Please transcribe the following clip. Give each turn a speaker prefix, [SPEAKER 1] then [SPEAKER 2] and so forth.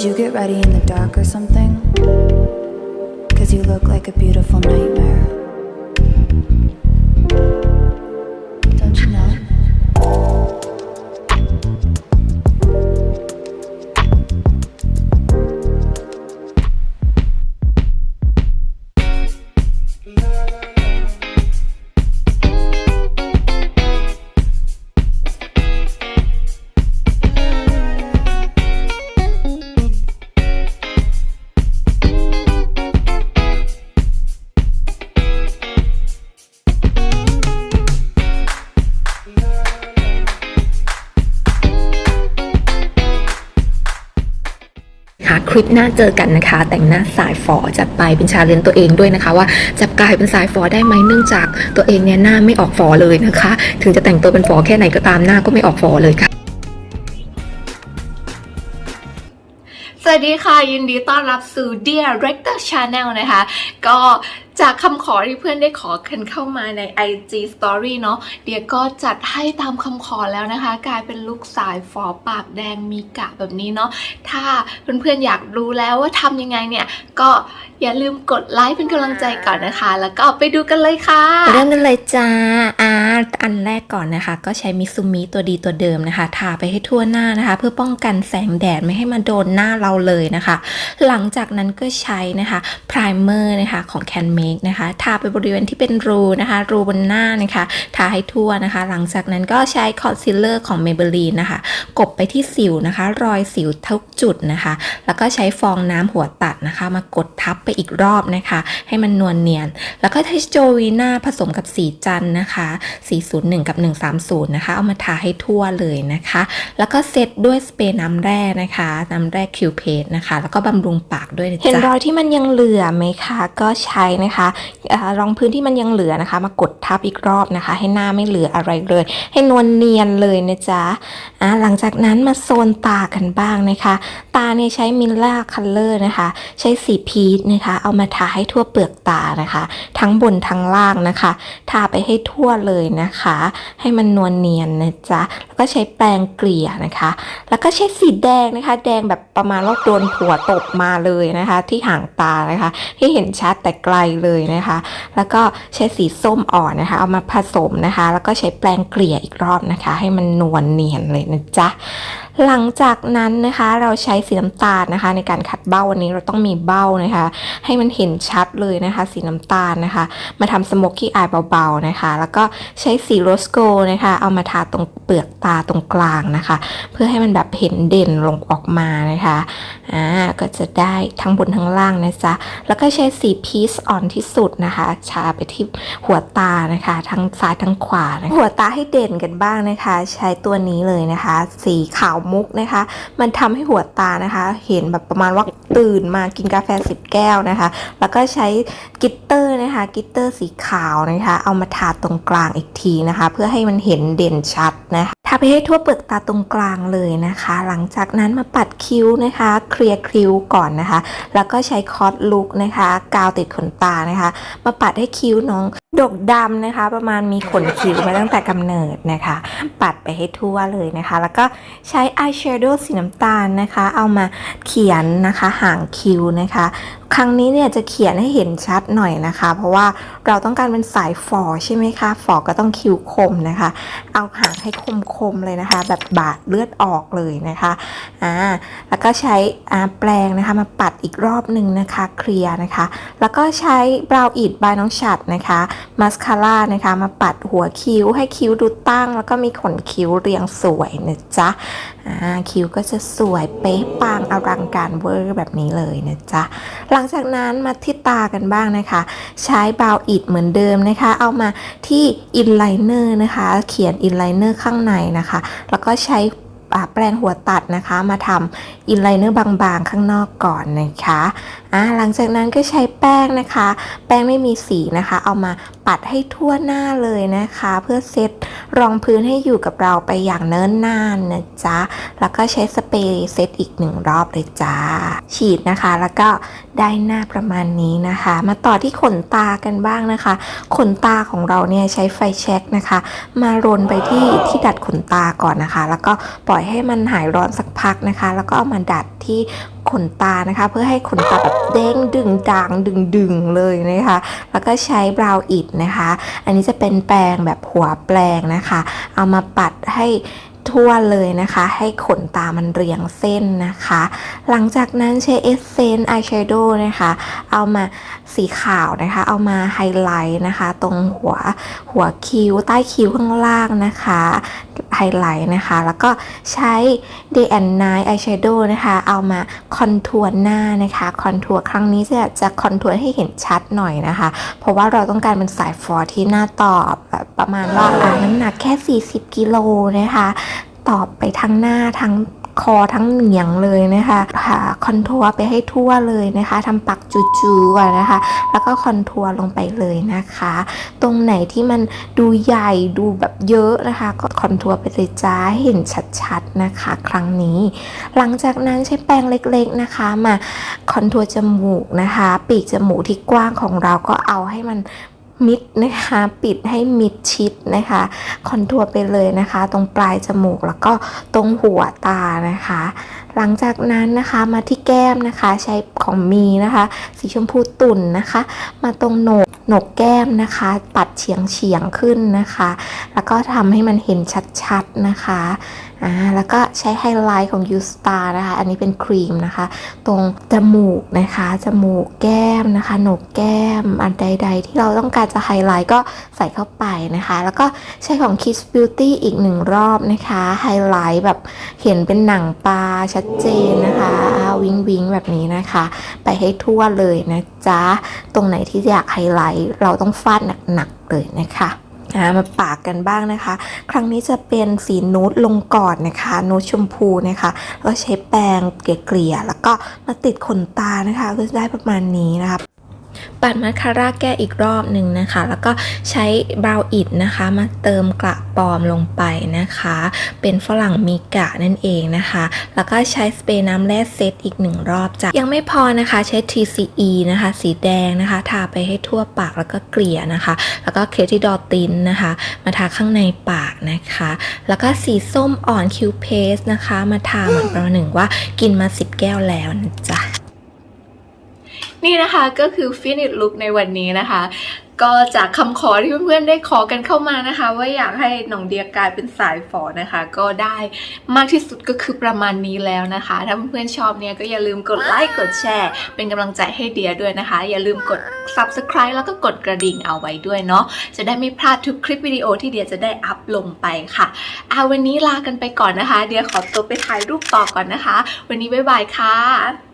[SPEAKER 1] Did you get ready in the dark or something? Cause you look like a beautiful nightmare.
[SPEAKER 2] คะคลิปหน้าเจอกันนะคะ แต่งหน้าสายฝอจัดไปเป็นชาเลนจ์ตัวเองด้วยนะคะว่าจะกลายเป็นสายฝอได้ไหมเนื่องจากตัวเองเนี่ยหน้าไม่ออกฝอเลยนะคะ ถึงจะแต่งตัวเป็นฝอแค่ไหนก็ตามหน้าก็ไม่ออกฝอเลยค่ะ
[SPEAKER 3] สวัสดีค่ะ ยินดีต้อนรับสู่ Dear Rector Channel นะคะ ก็ จากคำขอที่เพื่อนได้ขอกันเข้ามาใน IG Story เนาะเดี๋ยก็จัดให้ตามคำขอแล้วนะคะ กลายเป็นลูกสายฝอปากแดงมีกะแบบนี้เนาะถ้าเพื่อนๆอยากรู้แล้วว่าทำยังไงเนี่ย ก็อย่าลืมกดไลค์เป็นกำลังใจก่อนนะคะ แล้วก็ไปดูกันเลยค่ะ
[SPEAKER 2] เริ่มกันเลยจ้าอ่าอันแรกก่อนนะคะ ก็ใช้มิซูมิตัวดีตัวเดิมนะคะทาไปให้ทั่วหน้านะคะ เพื่อป้องกันแสงแดดไม่ให้มาโดนหน้าเราเลยนะคะ หลังจากนั้นก็ใช้นะคะพรายเมอร์นะคะของ Can Make นะคะ ทาไปบริเวณที่เป็นรูนะคะ รูบนหน้านะคะ ทาให้ทั่วนะคะ หลังจากนั้นก็ใช้คอนซีลเลอร์ของ Maybelline นะคะ กบไปที่สิวนะคะ รอยสิวทุกจุดนะคะ แล้วก็ใช้ฟองน้ำหัวตัดนะคะ มากดทับไปอีกรอบนะคะ ให้มันนวลเนียน แล้วก็ใช้โจวีน่าผสมกับสีจันนะคะ 401 กับ 130 นะคะ เอามาทาให้ทั่วเลยนะคะ แล้วก็เซตด้วยสเปรย์น้ำแร่นะคะ น้ำแร่คิวเพสนะคะ แล้วก็บำรุงปากด้วยเห็นรอยที่มันยังเหลือไหมคะ ก็ใช้นะคะเออ รองพื้นที่มันยังเหลือนะคะ มากดทับอีกรอบนะคะ ให้หน้าไม่เหลืออะไรเลย ให้นวลเนียนเลยนะจ๊ะอะหลังจากนั้นมาโซนตากันบ้างนะคะ ตาเนี่ยใช้มิลล่าคัลเลอร์นะคะ ใช้สีพีชนะคะ เอามาทาให้ทั่วเปลือกตานะคะ ทั้งบนทั้งล่างนะคะ ทาไปให้ทั่วเลยนะคะ ให้มันนวลเนียนนะจ๊ะแล้วก็ใช้แปรงเกลี่ยนะคะ แล้วก็ใช้สีแดงนะคะ แดงแบบประมาณว่าโดนผัวตบมาเลยนะคะ ที่ห่างตานะคะให้เห็นชัดแต่ไกลเลยนะคะแล้วก็ใช้สีส้มอ่อนนะคะ เอามาผสมนะคะ แล้วก็ใช้แปรงเกลี่ยอีกรอบนะคะ ให้มันนวลเนียนเลยนะจ๊ะ หลังจากนั้นนะคะเราใช้สีน้ำตาลนะคะ ในการขัดเบ้าวันนี้เราต้องมีเบ้านะคะ ให้มันเห็นชัดเลยนะคะ สีน้ำตาลนะคะ มาทำสโมกกี้อายเบาๆนะคะ แล้วก็ใช้สีโรสโกนะคะ เอามาทาตรงเปลือกตาตรงกลางนะคะ เพื่อให้มันแบบเห็นเด่นลงออกมานะคะอ่าก็จะได้ทั้งบนทั้งล่างนะจ๊ะแล้วก็ใช้สีพีชอ่อนที่สุดนะคะชาไปที่หัวตานะคะ ทั้งซ้ายทั้งขวานะะหัวตาให้เด่นกันบ้างนะคะ ใช้ตัวนี้เลยนะคะ สีขาวมุกนะคะ มันทำให้หัวตานะคะ เห็นแบบประมาณว่าตื่นมากินกาแฟสิบแก้วนะคะ แล้วก็ใช้กิตเตอร์นะคะ กิตเตอร์สีขาวนะคะ เอามาทาตรงกลางอีกทีนะคะ เพื่อให้มันเห็นเด่นชัดนะคะทาไปให้ทั่วเปลือกตาตรงกลางเลยนะคะ หลังจากนั้นมาปัดคิ้วนะคะ เคลียร์คิ้วก่อนนะคะ แล้วก็ใช้คอร์สลุกนะคะ กาวติดขนตานะคะ มาปัดให้คิ้วน้องดกดำนะคะ ประมาณมีขนคิ้วมาตั้งแต่กำเนิดนะคะ ปัดไปให้ทั่วเลยนะคะ แล้วก็ใช้อายแชโดว์สีน้ำตาลนะคะ เอามาเขียนนะคะห่างคิ้วนะคะ ครั้งนี้เนี่ยจะเขียนให้เห็นชัดหน่อยนะคะ เพราะว่าเราต้องการเป็นสายฝอใช่ไหมคะฝอก็ต้องคิ้วคมนะคะ เอาหางให้คมๆเลยนะคะ แบบบาดเลือดออกเลยนะคะอ่าแล้วก็ใช้อ่าแปรงนะคะมาปัดอีกรอบหนึ่งนะคะเคลียร์นะคะ แล้วก็ใช้บราวอิดบายน้องฉัดนะคะมาสคาร่านะคะมาปัดหัวคิ้วให้คิ้วดูตั้ง แล้วก็มีขนคิ้วเรียงสวยนะจ๊ะคิ้วก็จะสวยเป๊ะปังอลังการเวอร์แบบนี้เลยนะจ๊ะ หลังจากนั้นมาที่ตากันบ้างนะคะ ใช้บาวอิดเหมือนเดิมนะคะ เอามาที่อินไลเนอร์นะคะ เขียนอินไลเนอร์ข้างในนะคะ แล้วก็ใช้แปรงหัวตัดนะคะ มาทำอินไลเนอร์บางๆ ข้างนอกก่อนนะคะอ่าหลังจากนั้นก็ใช้แป้งนะคะ แป้งไม่มีสีนะคะ เอามา ปัดให้ทั่วหน้าเลยนะคะ เพื่อเซตรองพื้นให้อยู่กับเราไปอย่างเนิ่นนานนะจ๊ะ แล้วก็ใช้สเปรย์เซตอีกหนึ่งรอบเลยจ้า ฉีดนะคะ แล้วก็ได้หน้าประมาณนี้นะคะ มาต่อที่ขนตากันบ้างนะคะ ขนตาของเราเนี่ยใช้ไฟแช็กนะคะ มารนไปที่ที่ดัดขนตาก่อนนะคะ แล้วก็ปล่อยให้มันหายร้อนสักพักนะคะ แล้วก็เอามาดัดที่ ขนตานะคะ เพื่อให้ขนตาแบบเด้งดึงด่างดึงดึงเลยนะคะ แล้วก็ใช้บราวอิดนะคะ อันนี้จะเป็นแปรงแบบหัวแปรงนะคะ เอามาปัดให้ ทั่วเลยนะคะ ให้ขนตามันเรียงเส้นนะคะ หลังจากนั้นใช้เอสเซนต์อายแชโดว์นะคะ เอามาสีขาวนะคะ เอามาไฮไลท์นะคะ ตรงหัวหัวคิ้ว ใต้คิ้วข้างล่างนะคะไฮไลท์นะคะ แล้วก็ใช้ Day and Night Eyeshadow นะคะ เอามาคอนทัวร์หน้านะคะ คอนทัวร์ครั้งนี้จะจะคอนทัวร์ให้เห็นชัดหน่อยนะคะ เพราะว่าเราต้องการเป็นสายฟอร์ที่หน้าตอบแบบประมาณว่าน้ำหนักแค่ 40 กิโลนะคะ ตอบไปทั้งหน้าทั้งคอทั้งเหนียงเลยนะคะค่ะคอนทัวร์ไปให้ทั่วเลยนะคะทำปักจูๆก่อนนะคะ แล้วก็คอนทัวร์ลงไปเลยนะคะ ตรงไหนที่มันดูใหญ่ดูแบบเยอะนะคะ ก็คอนทัวร์ไปเลยจ้าเห็นชัดๆนะคะ ครั้งนี้ หลังจากนั้นใช้แปรงเล็กๆนะคะ มาคอนทัวร์จมูกนะคะ ปีกจมูกที่กว้างของเราก็เอาให้มัน มิดนะคะ ปิดให้มิดชิดนะคะ คอนทัวร์ไปเลยนะคะ ตรงปลายจมูกแล้วก็ตรงหัวตานะคะ หลังจากนั้นนะคะมาที่แก้มนะคะใช้ของมีนะคะ สีชมพูตุ่นนะคะ มาตรงโหนกโหนกแก้มนะคะ ปัดเฉียงเฉียงขึ้นนะคะ แล้วก็ทำให้มันเห็นชัดๆนะคะ อ่าแล้วก็ใช้ไฮไลท์ของ U Star นะคะ อันนี้เป็นครีมนะคะ ตรงจมูกนะคะ จมูกแก้มนะคะ โหนกแก้ม อันใด ๆ ที่เราต้องการจะไฮไลท์ก็ใส่เข้าไปนะคะ แล้วก็ใช้ของ Kiss Beauty อีกหนึ่งรอบนะคะ ไฮไลท์แบบเห็นเป็นหนังปลาชัดเจนนะคะ วิงวิงแบบนี้นะคะ ไปให้ทั่วเลยนะจ๊ะ ตรงไหนที่อยากไฮไลท์เราต้องฟาดหนักๆเลยนะคะ มาปากกันบ้างนะคะ ครั้งนี้จะเป็นสีนูดลงก่อนนะคะนูดชมพูนะคะแล้วใช้แปรงเกลี่ยๆแล้วก็มาติดขนตานะคะก็จะได้ประมาณนี้นะคะ ปัดมาสคาร่าแก้อีกรอบหนึ่งนะคะ แล้วก็ใช้บราวอิดนะคะ มาเติมกระปอมลงไปนะคะ เป็นฝรั่งมีกะนั่นเองนะคะ แล้วก็ใช้สเปรย์น้ำแร่เซตอีกหนึ่งรอบจ้ะยังไม่พอนะคะใช้ TCE นะคะ สีแดงนะคะ ทาไปให้ทั่วปากแล้วก็เกลี่ยนะคะ แล้วก็เคทิดอตินนะคะ มาทาข้างในปากนะคะ แล้วก็สีส้มอ่อนคิวเพสนะคะ มาทาเหมือนประหนึ่งว่ากินมา 10 แก้วแล้วนะจ๊ะ
[SPEAKER 3] นี่นะคะก็คือ finish look ในวันนี้นะคะ ก็จากคำขอที่เพื่อนๆได้ขอกันเข้ามานะคะ ว่าอยากให้หนองเดียกลายเป็นสายฝอนะคะ ก็ได้มากที่สุดก็คือประมาณนี้แล้วนะคะ ถ้าเพื่อนๆชอบเนี่ยก็อย่าลืมกดไลค์กดแชร์ เป็นกำลังใจให้เดียด้วยนะคะ อย่าลืมกด subscribe แล้วก็กดกระดิ่งเอาไว้ด้วยเนาะจะได้ไม่พลาดทุกคลิปวิดีโอที่เดียจะได้อัพลงไปค่ะเอาวันนี้ลากันไปก่อนนะคะ เดียขอตัวไปถ่ายรูปต่อก่อนนะคะ วันนี้บ๊ายบายค่ะ